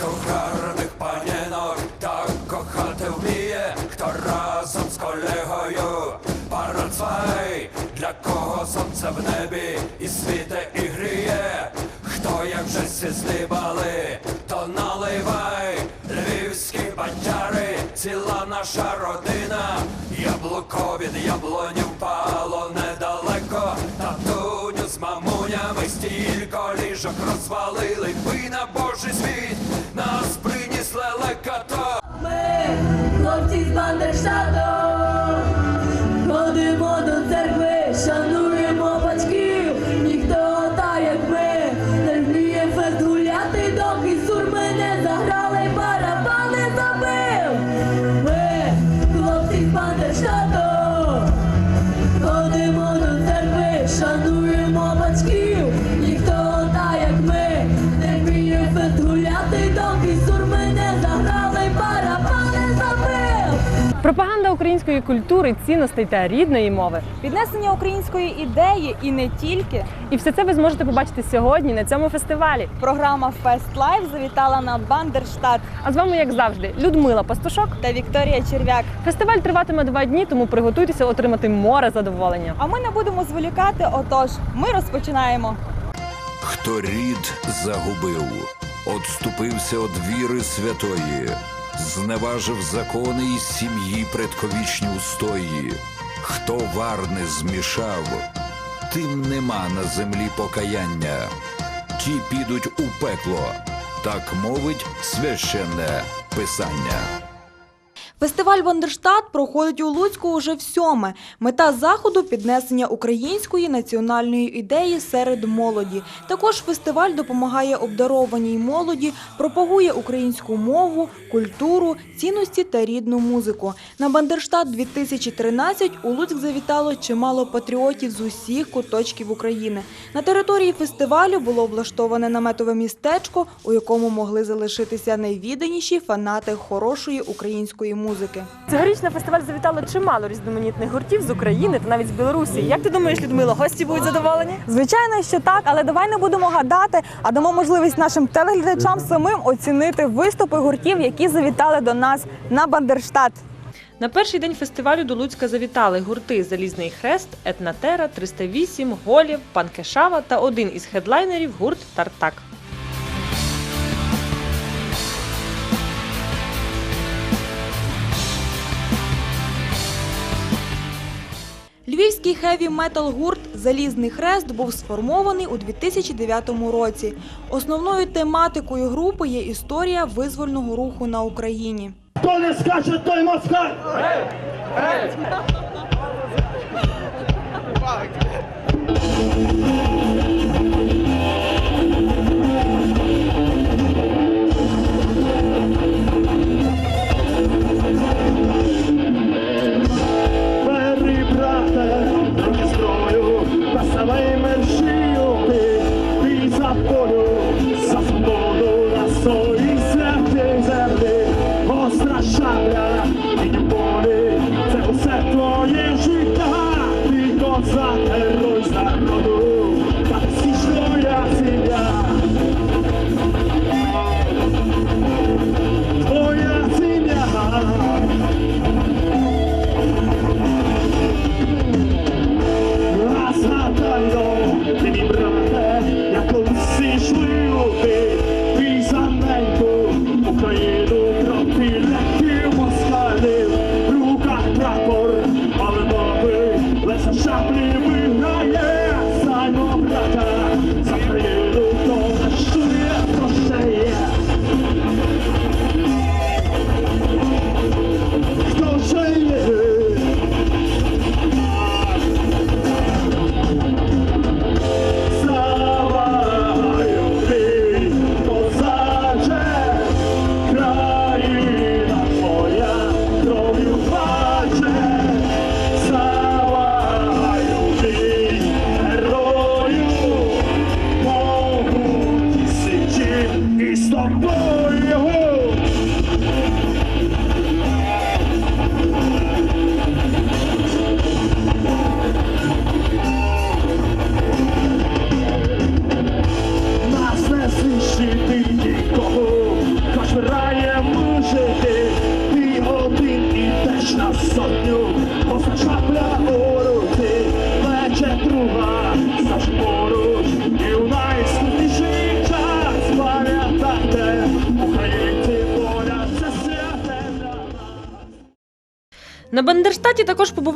хто панінок так кохати вміє, хто разом з колегою. Парацвай, для кого сонце в небі і світе і гріє, хто як вже здибали, то наливай, львівські бандяри, ціла наша родина, яблуко від яблоні впало недалеко, татуню з мамунями стілько ліжок розвалили, ви на божий світ нас приніс лекато. Ми, хлопці з Бандерштату, ходимо до церкви, шануємо української культури, цінностей та рідної мови. Піднесення української ідеї і не тільки. І все це ви зможете побачити сьогодні на цьому фестивалі. Програма Fest Live завітала на Бандерштат А з вами, як завжди, Людмила Пастушок. та Вікторія Черв'як. Фестиваль триватиме два дні, тому приготуйтеся отримати море задоволення. А ми не будемо зволікати. Отож, ми розпочинаємо. Хто рід загубив, отступився од віри святої, зневажив закони із сім'ї предковічні устої, хто варне змішав, тим нема на землі покаяння, ті підуть у пекло, так мовить священне писання. Фестиваль Бандерштат проходить у Луцьку уже в сьоме. Мета заходу піднесення української національної ідеї серед молоді. Також фестиваль допомагає обдарованій молоді, пропагує українську мову, культуру, цінності та рідну музику. На Бандерштат 2013 у Луцьк завітало чимало патріотів з усіх куточків України. На території фестивалю було облаштоване наметове містечко, у якому могли залишитися найвідданіші фанати хорошої української музики. Цьогоріч на фестиваль завітало чимало різноманітних гуртів з України та навіть з Білорусі. Як ти думаєш, Людмила, гості будуть задоволені? Звичайно, що так, але давай не будемо гадати, а дамо можливість нашим телеглядачам самим оцінити виступи гуртів, які завітали до нас на Бандерштат. На перший день фестивалю до Луцька завітали гурти Залізний Хрест, Етнатера, 308, Голів, Панкешава та один із хедлайнерів гурт Тартак. Львівський хеві метал гурт Залізний хрест був сформований у 2009 році. Основною тематикою групи є історія визвольного руху на Україні. Хто не скаже, той москаль! Бери, Koza, terror z narodu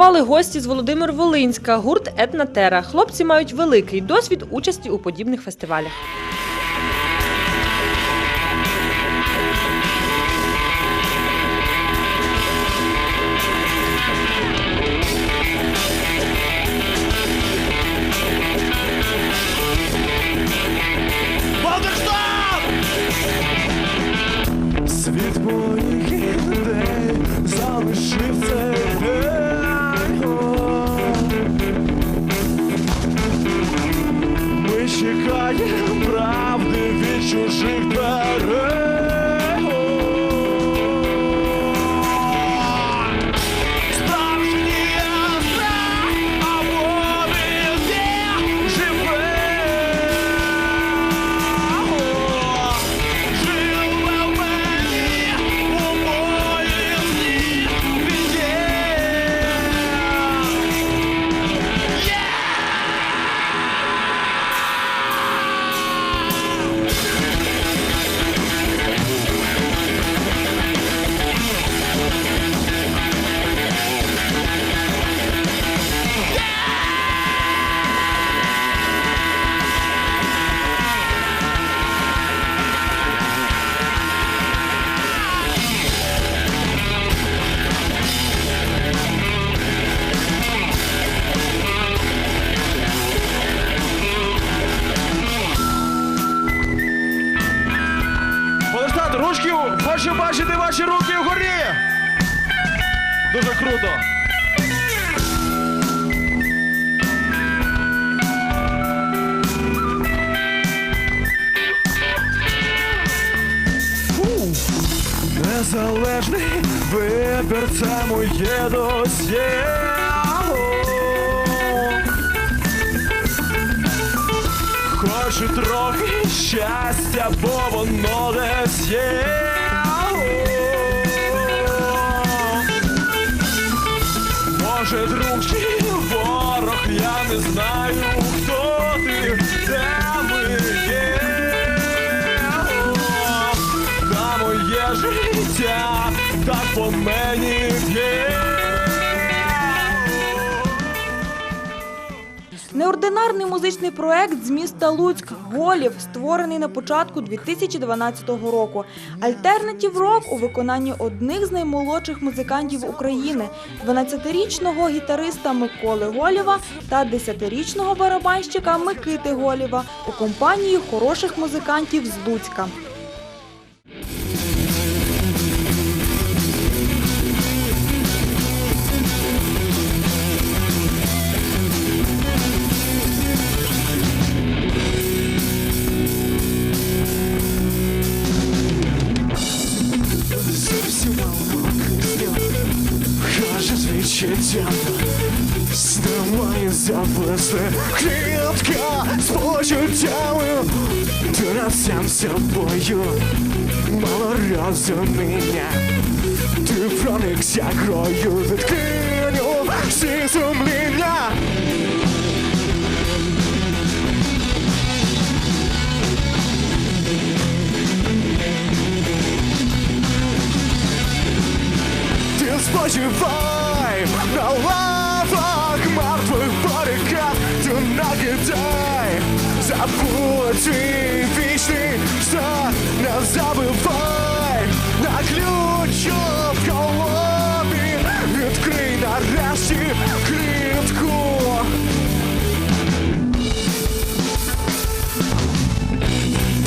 побували гості з Володимир Волинська, гурт Етнатера. Хлопці мають великий досвід участі у подібних фестивалях. Світ моїх чужих Незалежний вибір це моє досьє. Хочу трохи щастя, бо воно десь є. Може, друг чи ворог, я не знаю, по мені б'є. Неординарний музичний проект з міста Луцьк Голів, створений на початку 2012 року. Альтернатів рок у виконанні одних з наймолодших музикантів України 12-річного гітариста Миколи Голєва та 10-річного барабанщика Микити Голєва у компанії хороших музикантів з Луцька. Стамає заплесне клітка з почуттями. Сам собою мало розуміння. Ти проникся грою. Відкинув всі сумління. Ти спочивай на лавах мертвих барикад. Ти накидай Забудь свій вічний штат Не забивай на ключ в голові Відкрий нарешті клітку.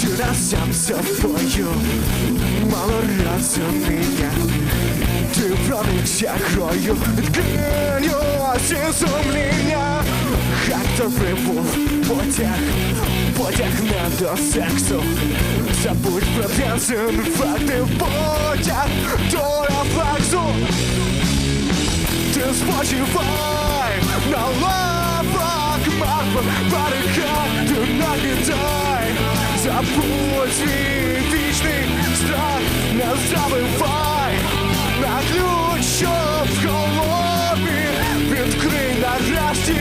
Ти на сам собою мало розуміння Ти проникся грою, відкинь усі сумління. Хто прибув потяг, потяг не до сексу. Забудь про дезінфекти, потяг до рефлексу. Ти спочивай на лавах мертвих барикад Ти накидай, забудь вічний страх Не забивай на ключ, що в голові Відкрий нарешті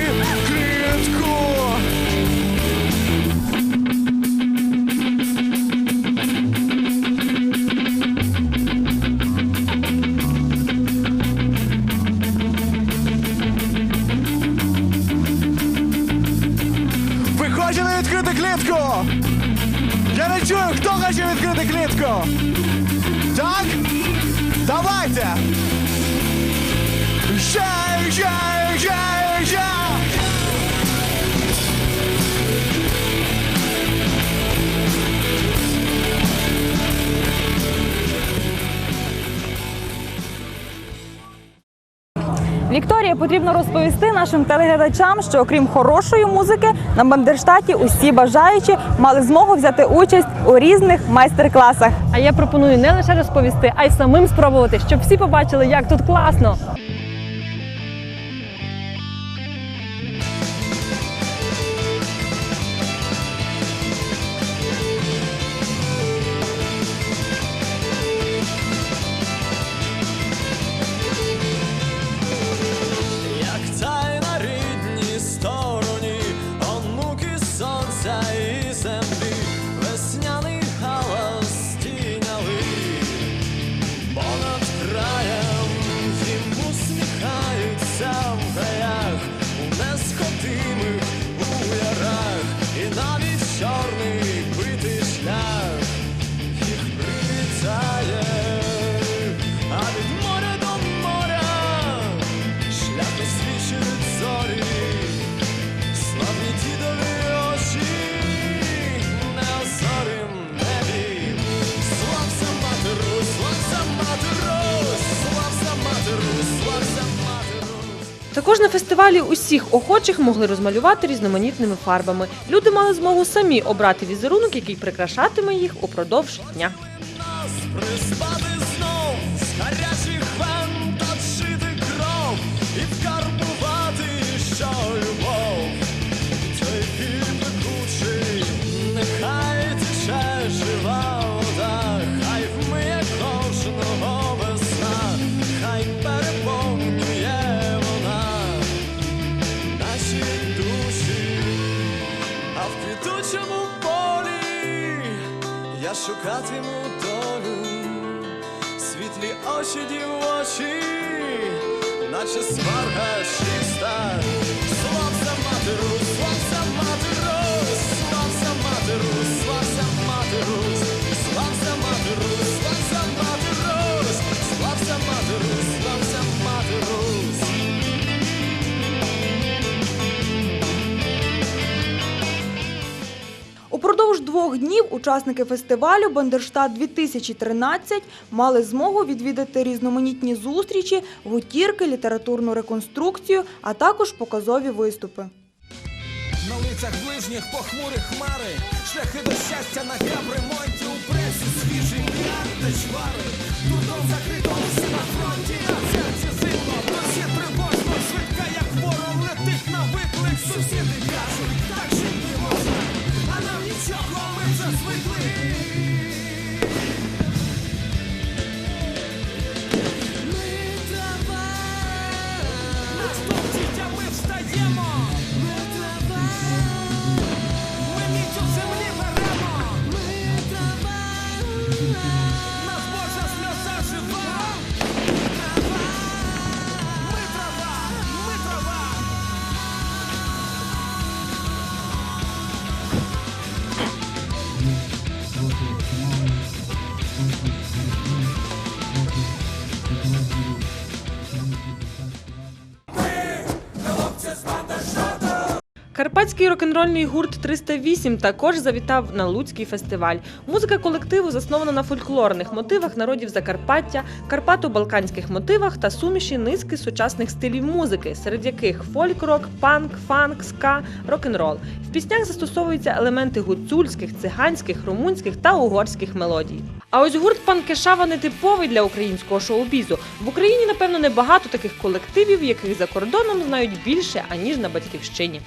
Ще! Вікторія, потрібно розповісти нашим телеглядачам, що окрім хорошої музики на Бандерштаті усі бажаючі мали змогу взяти участь у різних майстер-класах. А я пропоную не лише розповісти, а й самим спробувати, щоб всі побачили, як тут класно. Усіх охочих могли розмалювати різноманітними фарбами. Люди мали змогу самі обрати візерунок, який прикрашатиме їх упродовж дня. Я шукатиму долю, світлі очі дівочі, наче сварга чиста. Слався матеру, слався матеру, слався матеру, слався мати двох днів учасники фестивалю Бандерштат 2013 мали змогу відвідати різноманітні зустрічі, гутірки, літературну реконструкцію, а також показові виступи. На лицях ближніх похмурі хмари, шляхи до щастя на капремонті у пресі свіжий піар та чвари. Дурдом закрито усі на фронті, а серці Карпатський рок-н-рольний гурт 308 також завітав на Луцький фестиваль. Музика колективу заснована на фольклорних мотивах народів Закарпаття, карпато-балканських мотивах та суміші низки сучасних стилів музики, серед яких фольк-рок, панк, фанк, ска, рок-н-рол. В піснях застосовуються елементи гуцульських, циганських, румунських та угорських мелодій. А ось гурт Панкешава не типовий для українського шоу-бізу. В Україні, напевно, небагато таких колективів, яких за кордоном знають більше аніж на батьківщині.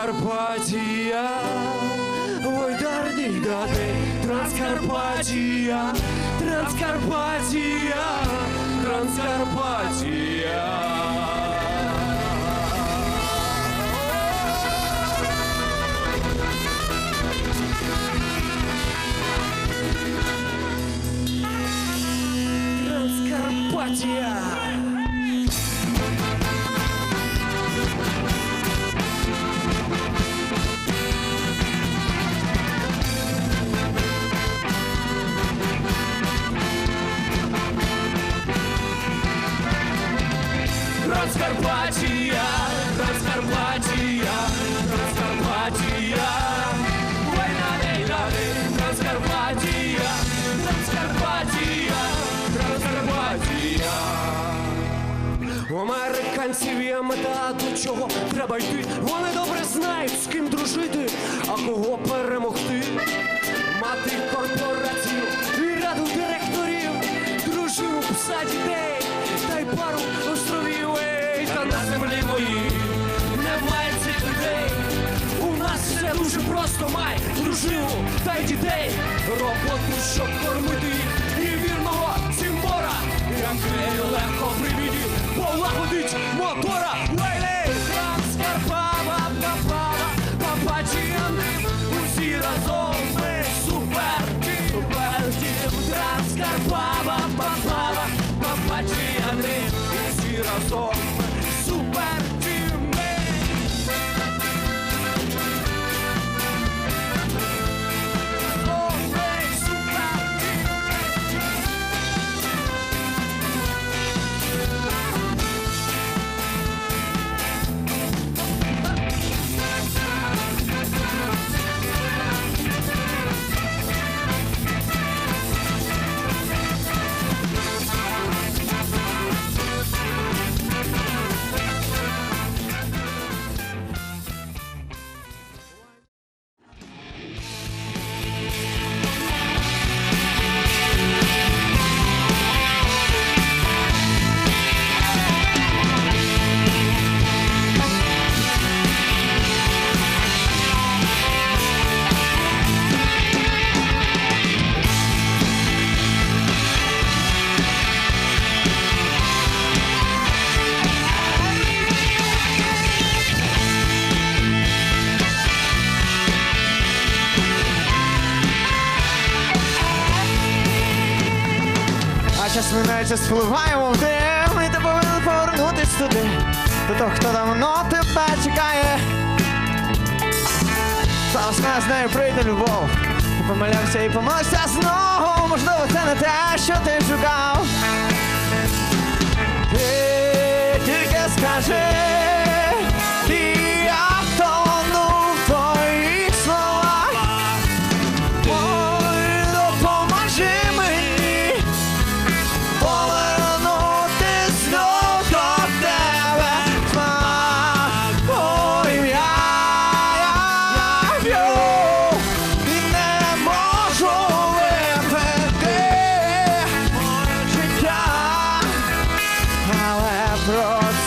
Транскарпатія, Транскарпатія, дати Транскарпатія, Транскарпатія, Транскарпатія. Транскарпатія. Транскарпатія, Американців є мета, до чого треба йти. Вони добре знають, з ким дружити, а кого перемогти. Мати корпорацію і раду директорів, дружину пса дітей, та й пару островів. Ей, та на землі мої немає цих людей. У нас все дуже просто май дружину та й дітей, роботу, щоб кормити їх, і вірного цимбора, який легко полагодить мотора. Вейлей, А час спливаємо в дим. І ти повинен повернутись туди. До того, хто давно тебе чекає. Зараз з нею прийде любов. Ти помилявся і помилився знову. Можливо, це не те, що ти шукав. Ти тільки скажи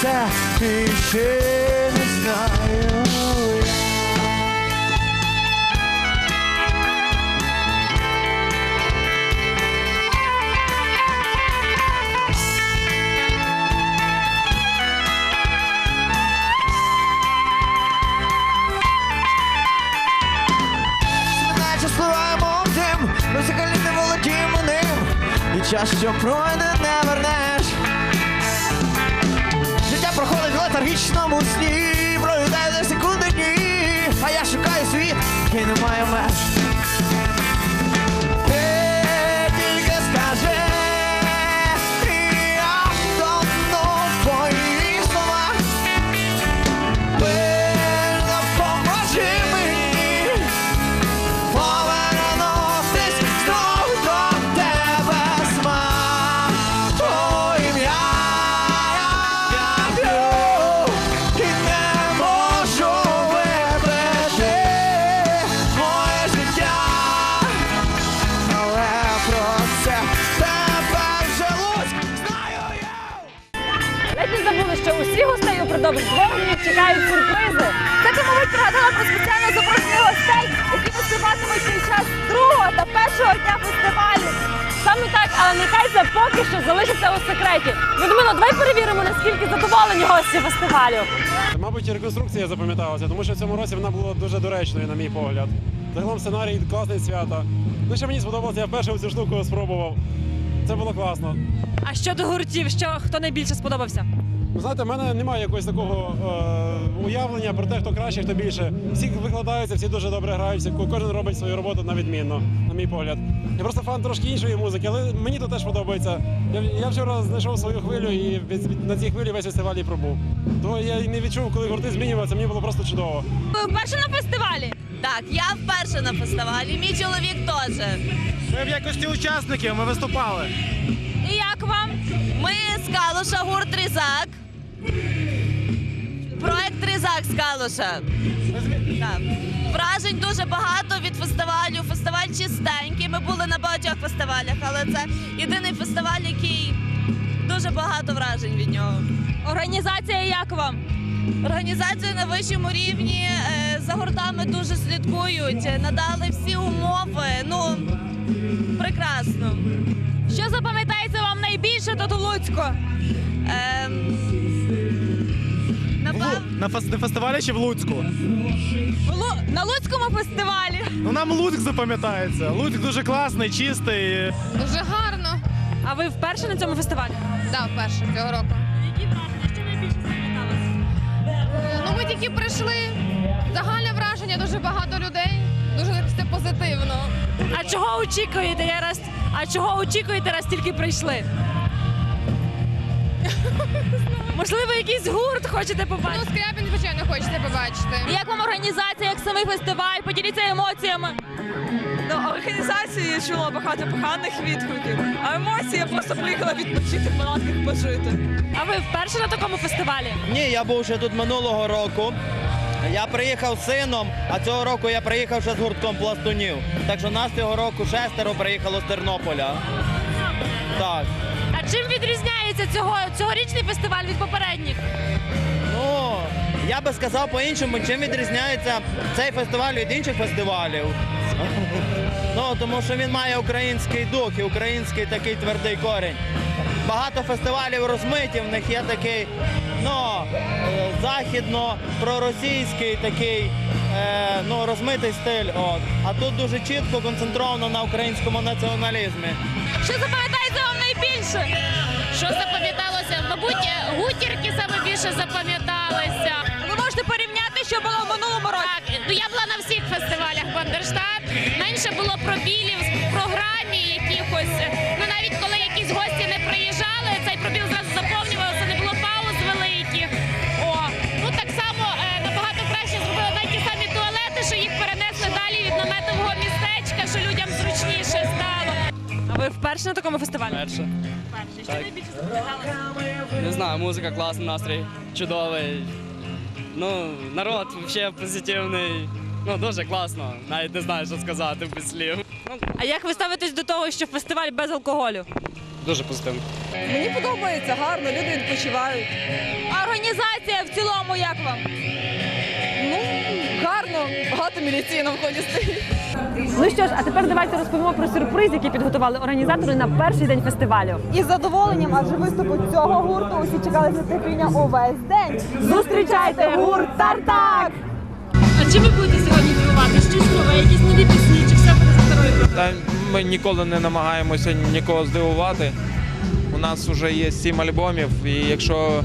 про це ще не знаю я. наче спливаємо дим. І час, пройде, летаргічному сні, пройде за секунди дні, а я шукаю світ, який не має меж. У секреті. Давай перевіримо, наскільки задоволені гості фестивалю. Мабуть, реконструкція запам'яталася, тому що в цьому році вона була дуже доречною, на мій погляд. Загалом сценарій класний свята. Ну, що мені сподобалося, я вперше цю штуку спробував. Це було класно. А щодо гуртів, що хто найбільше сподобався? Знаєте, в мене немає якогось такого е, уявлення про те, хто краще, хто більше. Всі викладаються, всі дуже добре грають, всі- кожен робить свою роботу на відмінно, на мій погляд. Я просто фан трошки іншої музики, але мені тут теж подобається. Я, я вчора знайшов свою хвилю і від- від- на цій хвилі весь фестиваль і пробув. Тому я не відчув, коли гурти змінювалися, мені було просто чудово. Ви вперше на фестивалі? Так, я вперше на фестивалі, мій чоловік теж. Ми в якості учасників ми виступали. І як вам? Ми з Калуша, гурт Різак. Проект Різак з Калуша. Так. Вражень дуже багато від фестивалю. Фестиваль чистенький. Ми були на багатьох фестивалях, але це єдиний фестиваль, який дуже багато вражень від нього. Організація як вам? Організація на вищому рівні е, за гуртами дуже слідкують, надали всі умови. Ну прекрасно. Що запам'ятається вам найбільше тут у Луцьку? Ем, напев... На фес- на фестивалі чи в Луцьку? Лу- На Луцькому фестивалі. Ну нам Луцьк запам'ятається. Луцьк дуже класний, чистий. Дуже гарно. А ви вперше на цьому фестивалі? Да, вперше цього року. Які враження? Що найбільше запам'яталося? Ну ми тільки прийшли. Загальне враження дуже багато людей. Дуже все позитивно. А чого очікуєте я раз? А чого очікуєте, раз тільки прийшли? Можливо, якийсь гурт хочете Ну, побачити? Скрябін, звичайно, хочеться побачити. Як вам організація, як самий фестиваль? Поділіться емоціями. Ну, організації я чула багато поганих відгуків, а емоції я просто приїхала відпочити в палатках пожити. А ви вперше на такому фестивалі? Ні, я був ще тут минулого року. Я приїхав з сином, а цього року я приїхав ще з гуртком пластунів. Так що нас цього року шестеро приїхало з Тернополя. Так. А чим відрізняється цього цьогорічний фестиваль від попередніх? Ну, я би сказав по-іншому, чим відрізняється цей фестиваль від інших фестивалів. Ну, тому що він має український дух і український такий твердий корінь. Багато фестивалів розмиті, в них є такий ну, е, західно-проросійський такий е, ну, розмитий стиль. От. А тут дуже чітко концентровано на українському націоналізмі. Що запам'ятається вам найбільше? Що запам'яталося? Мабуть, гутірки саме більше запам'яталися. Ви можете порівняти, що було в минулому році? Так, ну я була на всіх фестивалях Бандерштат. Менше було пробілів в програмі якихось. Ну навіть коли якісь гості не вперше на такому фестивалі? Перше. Вперше. Що найбільше запам'яталося? Не знаю, музика класний, настрій чудовий. Ну, народ взагалі позитивний. Ну, дуже класно. Навіть не знаю, що сказати без слів. Ну, А як ви ставитесь до того, що фестиваль без алкоголю? дуже позитивно. Мені подобається, гарно, люди відпочивають. Організація в цілому як вам? Багато міліції на вході стоїть. Ну що ж, а тепер давайте розповімо про сюрприз, який підготували організатори на перший день фестивалю. Із задоволенням, адже виступу цього гурту усі чекали з нетерпінням увесь день. Зустрічайте гурт Тартак! А чим ви будете сьогодні дивувати? Щось нове, якісь нові пісні, чи все буде за старою Та ми ніколи не намагаємося нікого здивувати. У нас вже є сім альбомів, і якщо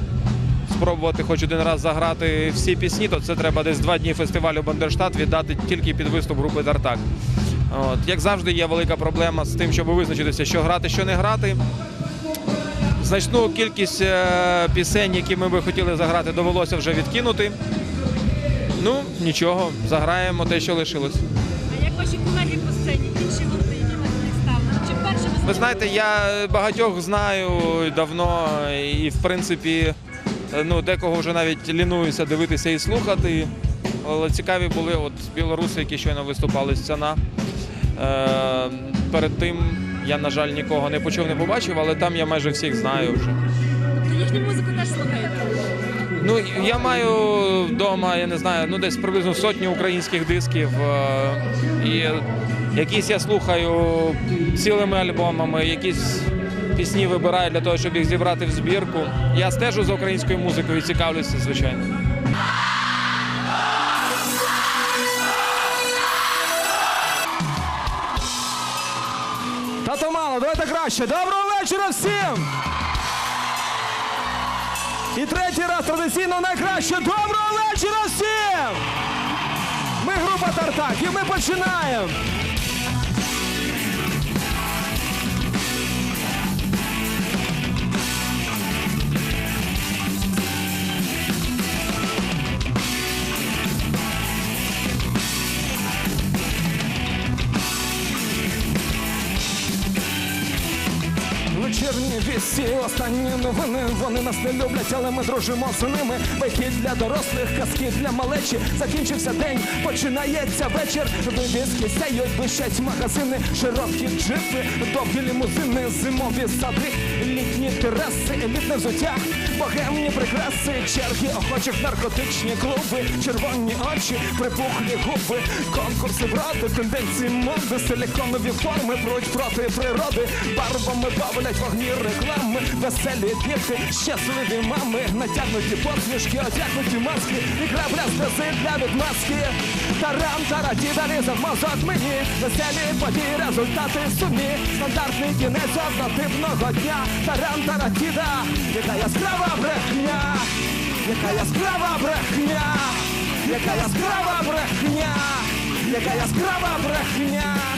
спробувати хоч один раз заграти всі пісні, то це треба десь два дні фестивалю Бандерштат віддати тільки під виступ групи Дартак. От. Як завжди, є велика проблема з тим, щоб визначитися, що грати, що не грати. Значну кількість е, пісень, які ми би хотіли заграти, довелося вже відкинути. Ну, нічого, заграємо те, що лишилось. А як ваші колеги по сцені? Інші гурти, які на них ставили? Чи Ви знаєте, я багатьох знаю давно, і в принципі, ну декого вже навіть лінуюся дивитися і слухати. Але цікаві були от білоруси, які щойно виступали з Цяна. Е, перед тим я, на жаль, нікого не почув, не побачив, але там я майже всіх знаю вже. їхню музику теж слухаєте? Ну, я маю вдома, я не знаю, ну десь приблизно сотню українських дисків. е, І якісь я слухаю цілими альбомами, якісь пісні вибирають для того, щоб їх зібрати в збірку. Я стежу за українською музикою і цікавлюся, звичайно. Тато мало, давайте краще. Доброго вечора всім! І третій раз традиційно найкраще. Доброго вечора всім! Ми група Тартак і ми починаємо. Вісті, останні новини. Вони нас не люблять, але ми дружимо з ними. Вихід для дорослих, казки для малечі. Закінчився день, починається вечір. Вивіски сяють, вищать магазини, широкі джипи, довгі лімузини, зимові сади, літні тераси, елітне взуття, богемні прикраси, черги охочих наркотичні клуби, червоні очі, припухлі губи, конкурси вроди, тенденції моди, силіконові форми пруть проти природи, барвами бавлять вогні реклами, веселі діти, щасливі мами, натягнуті посмішки, одягнуті маски, і крапля сльози для відмазки. Тарам, заради далі за мозок мені, веселі події, результати сумні, стандартний кінець однотипного дня. Тарам, таратіда, яка яскрава брехня, яка яскрава брехня, яка яскрава брехня, яка яскрава брехня.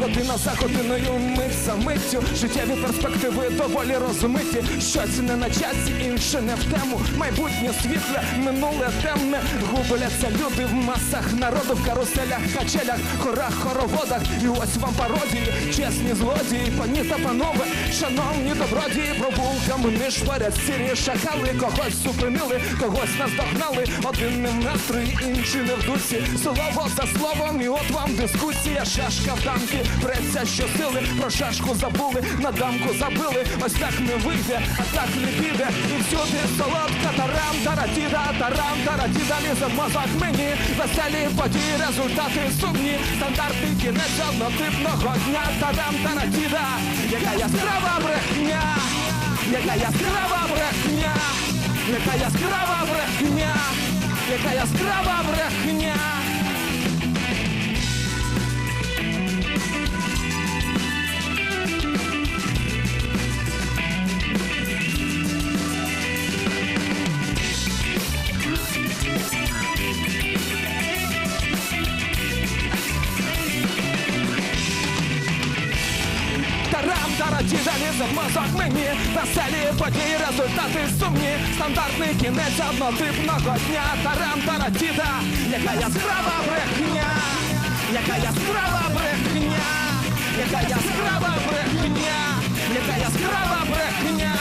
Година за годиною, мить за миттю. Життєві перспективи доволі розмиті. Щось не на часі, інше не в тему. Майбутнє світле, минуле темне. Губляться люди в масах народу В каруселях, качелях, хорах, хороводах. І ось вам пародії, чесні злодії Пані та панове, шановні добродії Провулками не шварять сірі шакали. Когось зупинили, когось наздогнали Один не в настрої, інший не в дусі. Слово за словом, і от вам дискусія. Шашка в дамки, преться щосили Про шашку забули, на дамку забили. Ось так не вийде, а так не піде. І всюди солодка тарам, таратіда Тарам, таратіда, лізе в мозок мені. Веселі події, результати сумні. Стандартний кінець однотипного дня. Тарам, таратіда, яка яскрава брехня. Яка яскрава брехня. Яка яскрава брехня. Яка яскрава брехня за мозок мені. Веселі події, результати сумні. Стандартний кінець однотипного дня. Тарам, таратіда, яка яскрава брехня. Яка яскрава брехня. Яка яскрава брехня. Яка яскрава брехня